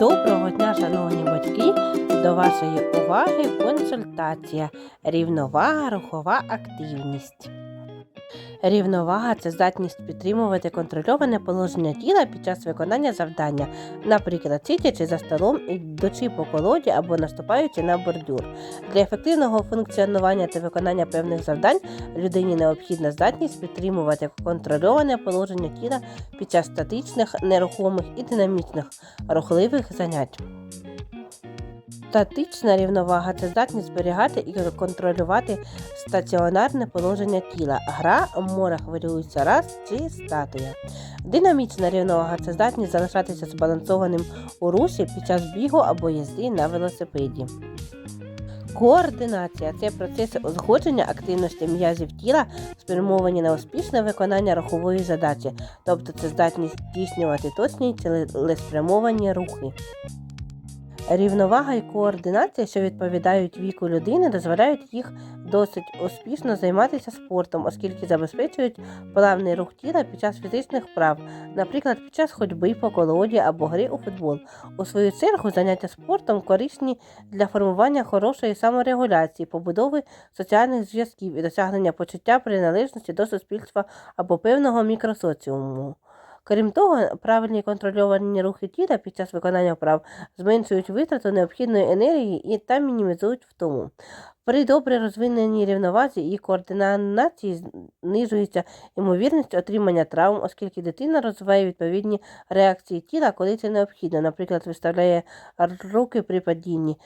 Доброго дня, шановні батьки! До вашої уваги консультація. Рівновага, рухова активність. Рівновага це здатність підтримувати контрольоване положення тіла під час виконання завдання, наприклад, сидячи за столом, ідучи по колоді або наступаючи на бордюр. Для ефективного функціонування та виконання певних завдань людині необхідна здатність підтримувати контрольоване положення тіла під час статичних, нерухомих і динамічних рухливих занять. Статична рівновага це здатність зберігати і контролювати стаціонарне положення тіла. Гра море хвилюється раз чи статуя. Динамічна рівновага це здатність залишатися збалансованим у русі під час бігу або їзди на велосипеді. Координація це процес узгодження активності м'язів тіла, спрямовані на успішне виконання рухової задачі, тобто це здатність здійснювати точні цілеспрямовані рухи. Рівновага і координація, що відповідають віку людини, дозволяють їх досить успішно займатися спортом, оскільки забезпечують плавний рух тіла під час фізичних вправ, наприклад, під час ходьби по колоді або гри у футбол. У свою чергу заняття спортом корисні для формування хорошої саморегуляції, побудови соціальних зв'язків і досягнення почуття приналежності до суспільства або певного мікросоціуму. Крім того, правильні контрольовані рухи тіла під час виконання вправ зменшують витрату необхідної енергії і та мінімізують втому. При добре розвиненій рівновазі і координації знижується ймовірність отримання травм, оскільки дитина розвиває відповідні реакції тіла, коли це необхідно, наприклад, виставляє руки при падінні.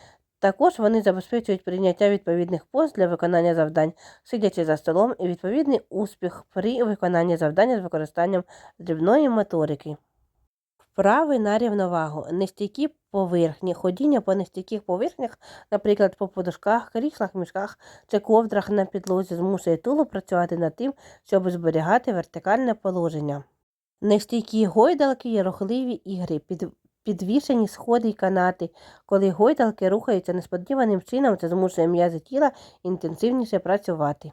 Також вони забезпечують прийняття відповідних поз для виконання завдань, сидячи за столом, і відповідний успіх при виконанні завдання з використанням дрібної моторики. Вправи на рівновагу. Нестійкі поверхні, ходіння по нестійких поверхнях, наприклад, по подушках, кріслах, мішках чи ковдрах на підлозі, змушує тулу працювати над тим, щоб зберігати вертикальне положення. Нестійкі гойдалки є рухливі ігри, під підвішені сходи й канати. Коли гойдалки рухаються несподіваним чином, це змушує м'язи тіла інтенсивніше працювати.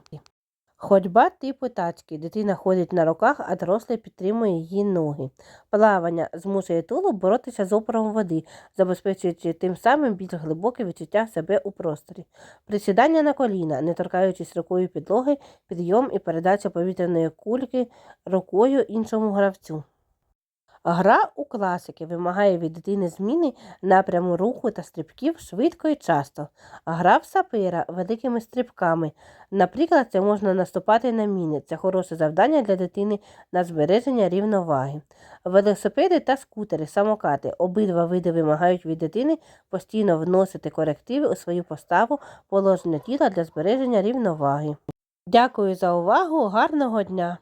Ходьба типу тачки. Дитина ходить на руках, а дорослий підтримує її ноги. Плавання змушує тулуб боротися з опором води, забезпечуючи тим самим більш глибоке відчуття себе у просторі. Присідання на коліна, не торкаючись рукою підлоги, підйом і передача повітряної кульки рукою іншому гравцю. Гра у класики вимагає від дитини зміни напряму руху та стрибків швидко і часто. Гра в сапера великими стрибками. Наприклад, це можна наступати на міни. Це хороше завдання для дитини на збереження рівноваги. Велосипеди та скутери, самокати. Обидва види вимагають від дитини постійно вносити корективи у свою поставу положення тіла для збереження рівноваги. Дякую за увагу, гарного дня!